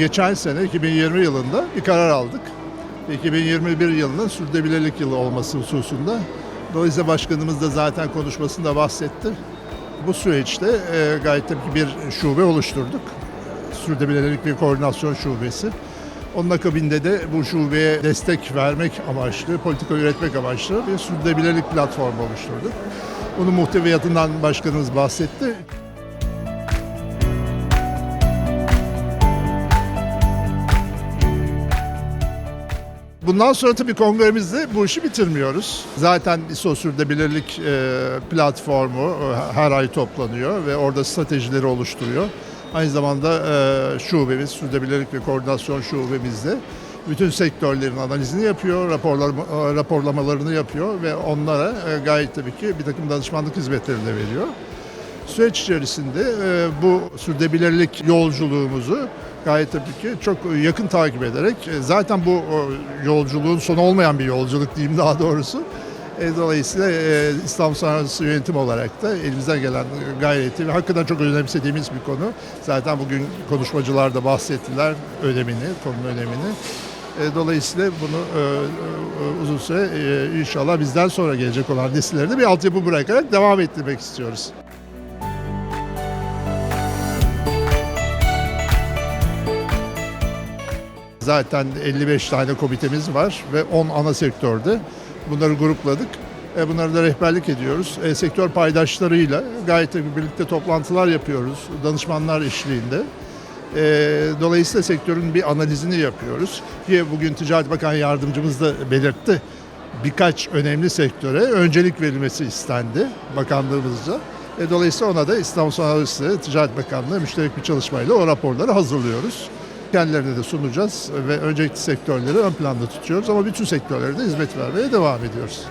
Geçen sene 2020 yılında bir karar aldık. 2021 yılının sürdürülebilirlik yılı olması hususunda. Dolayısıyla başkanımız da zaten konuşmasında bahsetti. Bu süreçte e, gayet tabii bir şube oluşturduk. Sürdürülebilirlik ve Koordinasyon Şubesi. Onun akabinde de bu şubeye destek vermek amaçlı, politika üretmek amaçlı bir sürdürülebilirlik platformu oluşturduk. Bunun muhteviyatından başkanımız bahsetti. Bundan sonra tabii kongremizde bu işi bitirmiyoruz. Zaten İSO Sürdürülebilirlik e, platformu e, her ay toplanıyor ve orada stratejileri oluşturuyor. Aynı zamanda e, şubemiz, Sürdürülebilirlik ve Koordinasyon şubemizde bütün sektörlerin analizini yapıyor, raporlar, raporlamalarını yapıyor ve onlara gayet tabii ki bir takım danışmanlık hizmetleri de veriyor. Süreç içerisinde bu sürdürülebilirlik yolculuğumuzu gayet tabii ki çok yakın takip ederek e, zaten bu yolculuğun sonu olmayan bir yolculuk diyeyim daha doğrusu. E, dolayısıyla e, İstanbul Sanatçısı Yönetim olarak da elimizden gelen gayreti ve hakikaten çok önemsediğimiz bir konu. Zaten bugün konuşmacılar da bahsettiler önemini, konunun önemini. Dolayısıyla bunu uzun süre inşallah bizden sonra gelecek olan nesillerde bir altyapı bırakarak devam ettirmek istiyoruz. Zaten 55 tane komitemiz var ve 10 ana sektörde. Bunları grupladık. E, Bunlara da rehberlik ediyoruz. E, Sektör paydaşlarıyla gayet birlikte toplantılar yapıyoruz. Danışmanlar eşliğinde. E, Dolayısıyla sektörün bir analizini yapıyoruz. Ki bugün Ticaret Bakan Yardımcımız da belirtti. Birkaç önemli sektöre öncelik verilmesi istendi bakanlığımızca. E, Dolayısıyla ona da İstanbul Sanayi Ticaret Bakanlığı müşterek bir çalışmayla o raporları hazırlıyoruz. Kendilerine de sunacağız ve öncelikli sektörleri ön planda tutuyoruz ama bütün sektörlere de hizmet vermeye devam ediyoruz.